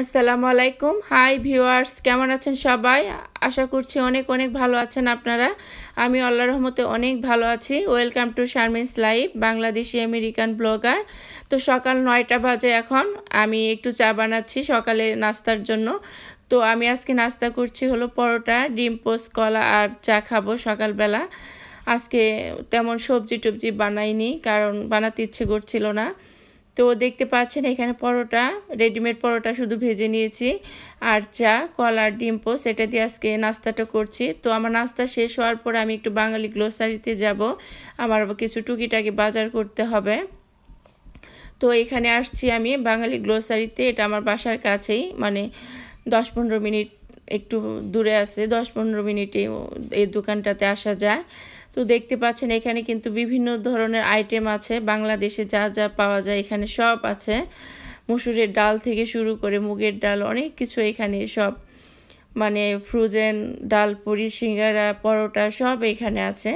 আসসালামু আলাইকুম। Hi viewers কেমন আছেন সবাই? আশা করছি অনেক অনেক ভালো আছেন আপনারা। আমি আল্লাহ রহমতে অনেক ভালো আছি। Welcome to Sharmin's live Bangladeshi American blogger. তো সকাল নয়টা বাজে এখন। আমি একটু চা বানাচ্ছি সকালে নাস্তার জন্য। তো আমি আজকে নাস্তা করছি হলো পরোটা, ডিম পোস্ট কলা আর চা খাব সকালবেলা। আজকে তেমন সবজি টবজি বানাইনি, কারণ বানাতে ইচ্ছে করছিল না। তো দেখতে পাচ্ছেন এখানে পরোটা, রেডিমেড পরোটা শুধু ভেজে নিয়েছি। আর চা কলার ডিম্পো সেটা দিয়ে আজকে নাস্তাটা করছি। তো আমার নাস্তা শেষ হওয়ার পর আমি একটু বাঙালি গ্লোসারিতে যাব। আমার কিছু টুকিটাকি বাজার করতে হবে। তো এখানে আসছি আমি বাঙালি গ্লোসারিতে এটা আমার বাসার কাছেই। মানে দশ পনেরো মিনিট একটু দূরে আছে, দশ পনেরো মিনিটে এই দোকানটাতে আসা যায়। তো দেখতে পাচ্ছেন, এখানে কিন্তু বিভিন্ন ধরনের আইটেম আছে। বাংলাদেশে যা যা পাওয়া যায় এখানে সব আছে। মুসুরের ডাল থেকে শুরু করে মুগের ডাল, অনেক কিছু এখানে সব। মানে ফ্রোজেন ডাল পুরি সিঙ্গারা, পরোটা সব এখানে আছে।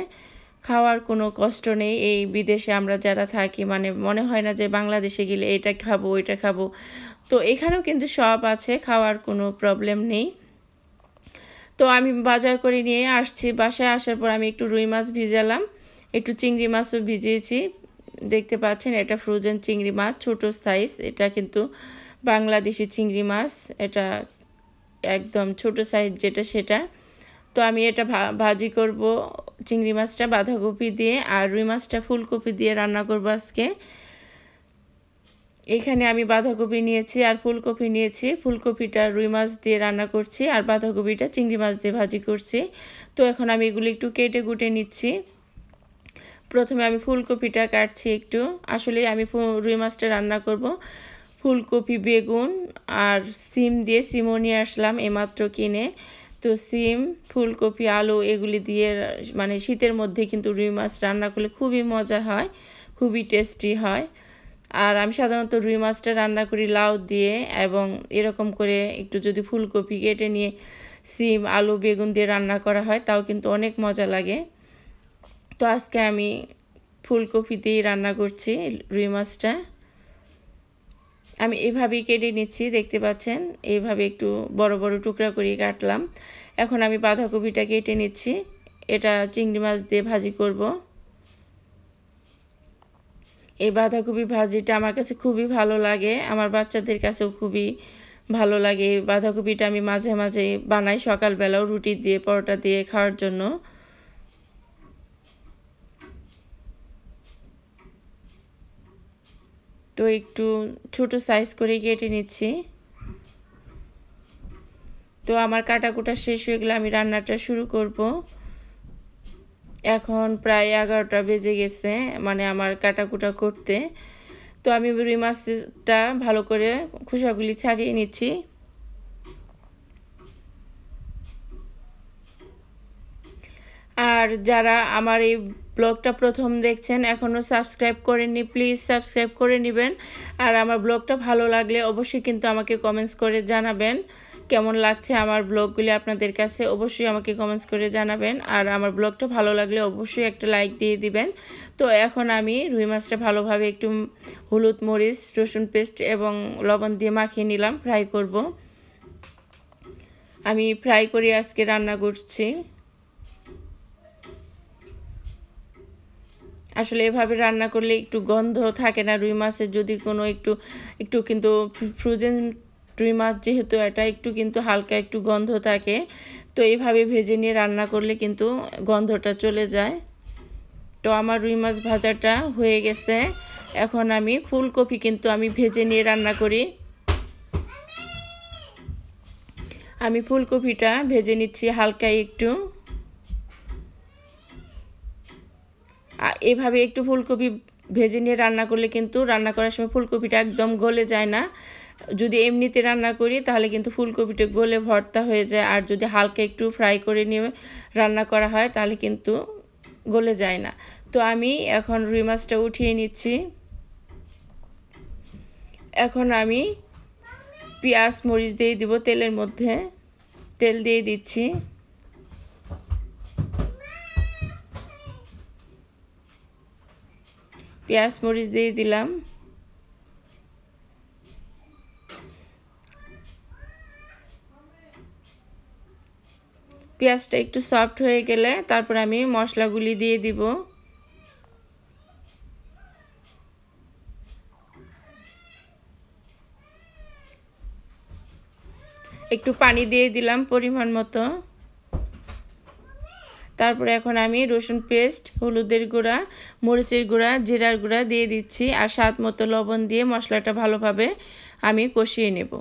খাওয়ার কোনো কষ্ট নেই। এই বিদেশে আমরা যারা থাকি মানে মনে হয় না যে বাংলাদেশে গেলে এটা খাব, ওইটা খাব। তো এখানেও কিন্তু সব আছে, খাওয়ার কোনো প্রবলেম নেই। তো আমি বাজার করে নিয়ে আসছি। বাসায় আসার পর আমি একটু রুই মাছ ভিজালাম। একটু চিংড়ি মাছও ভিজিয়েছি। দেখতে পাচ্ছেন, এটা ফ্রোজেন চিংড়ি মাছ, ছোট সাইজ এটা কিন্তু বাংলাদেশি চিংড়ি মাছ। এটা একদম ছোট সাইজ যেটা সেটা। তো আমি এটা ভাজি করব। চিংড়ি মাছটা বাঁধাকপি দিয়ে আর রুই মাছটা ফুলকপি দিয়ে রান্না করব আজকে। এখানে আমি বাঁধাকপি নিয়েছি আর ফুলকপি নিয়েছি। ফুলকপিটা রুই মাছ দিয়ে রান্না করছি আর বাঁধাকপিটা চিংড়ি মাছ দিয়ে ভাজি করছি। তো এখন আমি এগুলি একটু কেটে কুটে নিচ্ছি। প্রথমে আমি ফুলকপিটা কাটছি একটু। আসলে আমি রুই মাছটা রান্না করব। ফুলকপি, বেগুন আর সিম দিয়ে সিমও নিয়ে আসলাম এমাত্র কিনে। তো সিম, ফুলকপি, আলু এগুলি দিয়ে মানে শীতের মধ্যে কিন্তু রুই মাছ রান্না করলে খুবই মজা হয়, খুবই টেস্টি হয়। আর আমি সাধারণত রুই মাছটা রান্না করি লাউ দিয়ে এবং এরকম করে একটু যদি ফুলকপি কেটে নিয়ে সিম, আলু, বেগুন দিয়ে রান্না করা হয়, তাও কিন্তু অনেক মজা লাগে। তো আজকে আমি ফুলকপি দিয়েই রান্না করছি রুই মাছটা। আমি এভাবেই কেটে নিচ্ছি, দেখতে পাচ্ছেন? এইভাবে একটু বড় বড় টুকরা করে কাটলাম। এখন আমি বাঁধাকপিটা কেটে নিচ্ছি। এটা চিংড়ি মাছ দিয়ে ভাজি করব। এই বাঁধাকপি ভাজিটা আমার কাছে খুবই ভালো লাগে। আমার বাচ্চাদের কাছেও খুবই ভালো লাগে এই বাঁধাকপিটা আমি মাঝে মাঝে বানাই সকালবেলাও রুটি দিয়ে, পরোটা দিয়ে খাওয়ার জন্য। তো একটু ছোট সাইজ করে কেটে নিচ্ছি। তো আমার কাটাকুটা শেষ হয়ে গেলে আমি রান্নাটা শুরু করব। এখন প্রায় এগারোটা বেজে গেছে মানে আমার কাটাকুটা করতে। তো আমি রুই মাছটা ভালো করে খোসাগুলি ছাড়িয়ে নিচ্ছি। আর যারা আমার এই ব্লগটা প্রথম দেখছেন, এখনও সাবস্ক্রাইব করেননি, প্লিজ সাবস্ক্রাইব করে নেবেন। আর আমার ব্লগটা ভালো লাগলে অবশ্যই কিন্তু আমাকে কমেন্টস করে জানাবেন। কেমন লাগছে আমার ব্লগগুলি আপনাদের কাছে অবশ্যই আমাকে কমেন্টস করে জানাবেন। আর আমার ব্লগটা ভালো লাগলে অবশ্যই একটা লাইক দিয়ে দিবেন। তো এখন আমি রুই মাছটা ভালোভাবে একটু হলুদ মরিচ, রসুন পেস্ট এবং লবণ দিয়ে মাখিয়ে নিলাম ফ্রাই করব। আমি ফ্রাই করে আজকে রান্না করছি। আসলে এভাবে রান্না করলে একটু গন্ধ থাকে না রুই মাছের, যদি কোনো একটু একটু কিন্তু ফ্রোজেন রুই মাছ যেহেতু এটা একটু কিন্তু হালকা একটু গন্ধ থাকে, তো এইভাবে ভেজে নিয়ে রান্না করলে কিন্তু গন্ধটা চলে যায়। তো আমার রুই মাছ ভাজাটা হয়ে গেছে। এখন আমি ফুলকপি কিন্তু আমি ভেজে নিয়ে রান্না করি। আমি ফুলকপিটা ভেজে নিচ্ছি হালকা একটু। এভাবে একটু ফুলকপি ভেজে নিয়ে রান্না করলে কিন্তু রান্না করার সময় ফুলকপিটা একদম গলে যায় না। যদি এমনিতে রান্না করি, তাহলে কিন্তু ফুলকপিটা গলে ভর্তা হয়ে যায়। আর যদি হালকা একটু ফ্রাই করে নিয়ে রান্না করা হয়, তাহলে কিন্তু গলে যায় না। তো আমি এখন রুই মাছটা উঠিয়ে নিচ্ছি। এখন আমি পেঁয়াজ, মরিচ দিয়ে দিব তেলের মধ্যে। তেল দিয়ে দিচ্ছি। পেঁয়াজ, মরিচ দিয়ে দিলাম। পেঁয়াজটা একটু সফট হয়ে গেলে তারপর আমি মশলাগুলি দিয়ে দিব। একটু পানি দিয়ে দিলাম পরিমাণ মতো। তারপরে এখন আমি রসুন পেস্ট, হলুদের গুঁড়া, মরিচের গুঁড়া, জিরার গুঁড়া দিয়ে দিচ্ছি আর স্বাদ মতো লবণ দিয়ে মশলাটা ভালোভাবে আমি কষিয়ে নেব।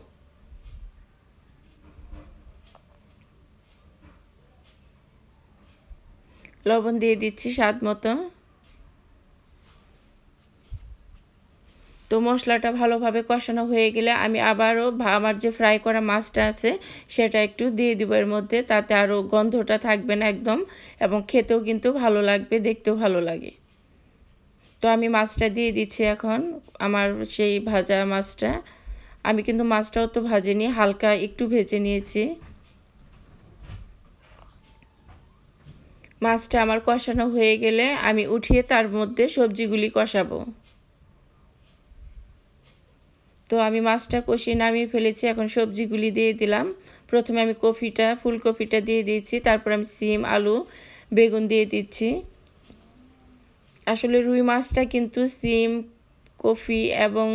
লবণ দিয়ে দিচ্ছি স্বাদ মতো। তো মশলাটা ভালোভাবে কষানো হয়ে গেলে আমি আবারও আমার যে ফ্রাই করা মাছটা আছে, সেটা একটু দিয়ে দিব এর মধ্যে, তাতে আরও গন্ধটা থাকবে না একদম, এবং খেতেও কিন্তু ভালো লাগবে, দেখতেও ভালো লাগে। তো আমি মাছটা দিয়ে দিচ্ছি এখন, আমার সেই ভাজা মাছটা। আমি কিন্তু মাছটাও তো ভাজিনি, হালকা একটু ভেজে নিয়েছি। মাছটা আমার কষানো হয়ে গেলে আমি উঠিয়ে তার মধ্যে সবজিগুলি কষাবো। তো আমি মাছটা কষিয়ে নামিয়ে ফেলেছি, এখন সবজিগুলি দিয়ে দিলাম। প্রথমে আমি কফিটা, ফুলকপিটা দিয়ে দিয়েছি, তারপর আমি সিম, আলু, বেগুন দিয়ে দিচ্ছি। আসলে রুই মাছটা কিন্তু সিম, কফি এবং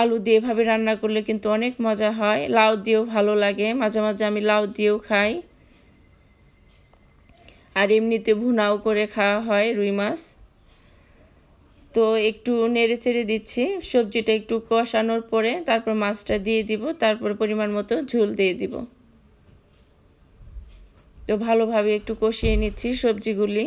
আলু দিয়ে এভাবে রান্না করলে কিন্তু অনেক মজা হয়। লাউ দিয়েও ভালো লাগে, মাঝে মাঝে আমি লাউ দিয়েও খাই। আর এমনিতে ভুনাও করে খাওয়া হয় রুই মাছ। তো একটু নেড়ে চেড়ে দিচ্ছি, সবজিটা একটু কষানোর পরে তারপর মাছটা দিয়ে দিব, তারপর পরিমাণ মতো ঝোল দিয়ে দিব। তো ভালোভাবে একটু কষিয়ে নিচ্ছি সবজিগুলি।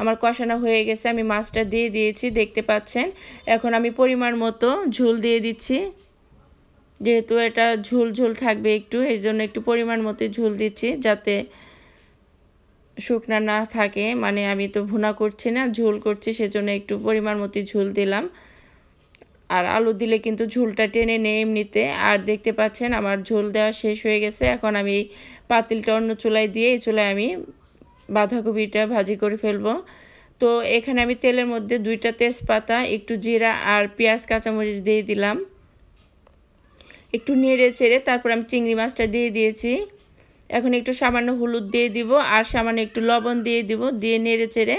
আমার কষানো হয়ে গেছে, আমি মাছটা দিয়ে দিয়েছি, দেখতে পাচ্ছেন। এখন আমি পরিমাণ মতো ঝোল দিয়ে দিচ্ছি। যেহেতু এটা ঝোল ঝোল থাকবে একটু, এর জন্য একটু পরিমাণ মতো ঝোল দিচ্ছি, যাতে শুকনা না থাকে মানে আমি তো ভুনা করছি না, ঝোল করছি, সেজন্য একটু পরিমাণ মতো ঝোল দিলাম। আর আলু দিলে কিন্তু ঝোলটা টেনে নেই এমনিতে। আর দেখতে পাচ্ছেন আমার ঝোল দেওয়া শেষ হয়ে গেছে। এখন আমি পাতিলটা অন্য চুলায় দিয়ে, এই চুলায় আমি বাঁধাকপিটা ভাজি করে ফেলব। তো এখানে আমি তেলের মধ্যে দুইটা তেজপাতা, একটু জিরা আর পেঁয়াজ, কাঁচামরিচ দিয়ে দিলাম। একটু নেড়ে চেড়ে তারপর আমি চিংড়ি মাছটা দিয়ে দিয়েছি। এখন একটু সামান্য হলুদ দিয়ে দিব আর সামান্য একটু লবণ দিয়ে দিব, দিয়ে নেড়ে চেড়ে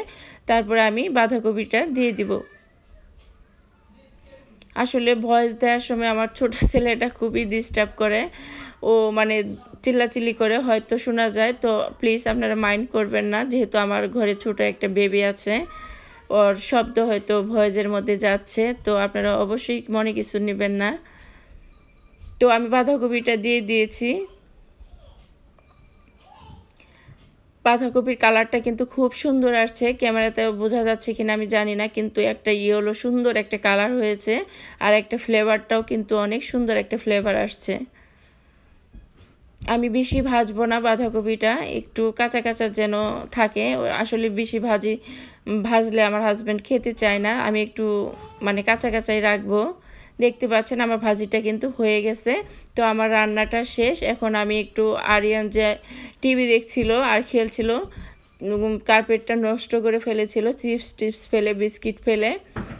তারপরে আমি বাঁধাকপিটা দিয়ে দিব। আসলে ভয়েস দেওয়ার সময় আমার ছোট ছেলেটা খুবই ডিস্টার্ব করে। ও মানে চিল্লাচিল্লি করে, হয়তো শোনা যায়। তো প্লিজ আপনারা মাইন্ড করবেন না, যেহেতু আমার ঘরে ছোট একটা বেবি আছে। ওর শব্দ হয়তো ভয়েসের মধ্যে যাচ্ছে, তো আপনারা অবশ্যই মনে কিছু নেবেন না। তো আমি বাঁধাকপিটা দিয়ে দিয়েছি। বাঁধাকপির কালারটা কিন্তু খুব সুন্দর আসছে। ক্যামেরাতে বোঝা যাচ্ছে কিনা আমি জানি না, কিন্তু একটা ইয়েলো সুন্দর একটা কালার হয়েছে আর একটা ফ্লেভারটাও কিন্তু অনেক সুন্দর একটা ফ্লেভার আসছে। আমি বেশি ভাজবো না বাঁধাকপিটা, একটু কাঁচা কাঁচা যেন থাকে। আসলে বেশি ভাজি, ভাজলে আমার হাজব্যান্ড খেতে চায় না। আমি একটু মানে কাঁচা কাঁচাই রাখব। দেখতে পাচ্ছেন আমার ভাজিটা কিন্তু হয়ে গেছে। তো আমার রান্নাটা শেষ। এখন আমি একটু আরিয়ান যে টিভি দেখছিল আর খেলছিল কার্পেটটা নষ্ট করে ফেলেছিল, চিপস টিপস ফেলে, বিস্কিট ফেলে।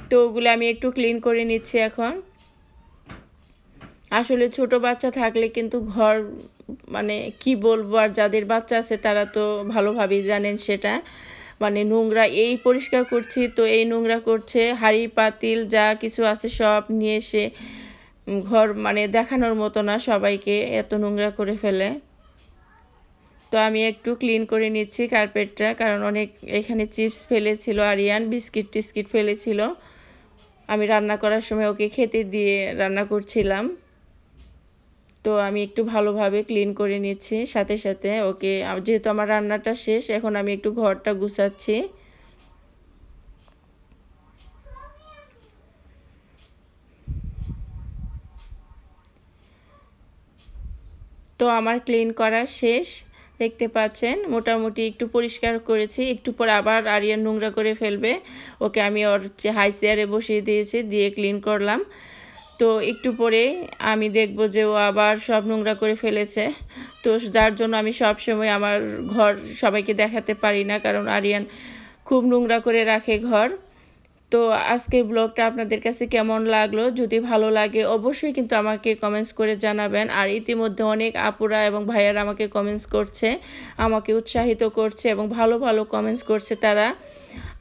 তো ওগুলো আমি একটু ক্লিন করে নিচ্ছি এখন। আসলে ছোট বাচ্চা থাকলে কিন্তু ঘর মানে কি বলব, আর যাদের বাচ্চা আছে তারা তো ভালোভাবেই জানেন সেটা। মানে নোংরা এই পরিষ্কার করছি, তো এই নোংরা করছে, হাড়ি, পাতিল যা কিছু আছে সব নিয়ে এসে ঘর মানে দেখানোর মতো না সবাইকে এত নোংরা করে ফেলে। তো আমি একটু ক্লিন করে নিচ্ছি কার্পেটটা, কারণ অনেক এখানে চিপস ফেলেছিল, আরিয়ান বিস্কিট টিস্কিট ফেলেছিল। আমি রান্না করার সময় ওকে খেতে দিয়ে রান্না করছিলাম। তো আমি একটু ভালোভাবে ক্লিন করে নিচ্ছি। সাথে সাথে ওকে, যেহেতু আমার রান্নাটা শেষ, এখন আমি একটু ঘরটা গুছাচ্ছি। তো আমার ক্লিন করা শেষ, দেখতে পাচ্ছেন? মোটামুটি একটু পরিষ্কার করেছি। একটু পর আবার আরিয়ান নোংরা করে ফেলবে। ওকে আমি ওর হাই চেয়ারে বসিয়ে দিয়েছি, দিয়ে ক্লিন করলাম। তো একটু পরে আমি দেখব যে ও আবার সব নোংরা করে ফেলেছে। তো যার জন্য আমি সব সময় আমার ঘর সবাইকে দেখাতে পারি না, কারণ আরিয়ান খুব নোংরা করে রাখে ঘর। তো আজকের ব্লগটা আপনাদের কাছে কেমন লাগল? যদি ভালো লাগে, অবশ্যই কিন্তু আমাকে কমেন্টস করে জানাবেন। আর ইতিমধ্যে অনেক আপুরা এবং ভাইয়ারা আমাকে কমেন্টস করছে, আমাকে উৎসাহিত করছে এবং ভালো ভালো কমেন্টস করছে তারা।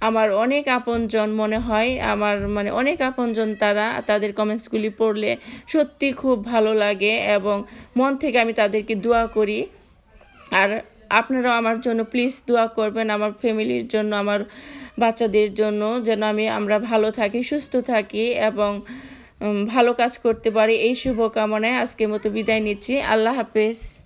আমার অনেক আপনজন মনে হয়, আমার মানে অনেক আপনজন তারা তাদের কমেন্টসগুলি পড়লে সত্যি খুব ভালো লাগে এবং মন থেকে আমি তাদেরকে দোয়া করি। আর আপনারাও আমার জন্য প্লিজ দোয়া করবেন আমার ফ্যামিলির জন্য, আমার বাচ্চাদের জন্য, যেন আমি, আমরা ভালো থাকি, সুস্থ থাকি এবং ভালো কাজ করতে পারি। এই শুভকামনায় আজকের মতো বিদায় নিচ্ছি। আল্লাহ হাফেজ।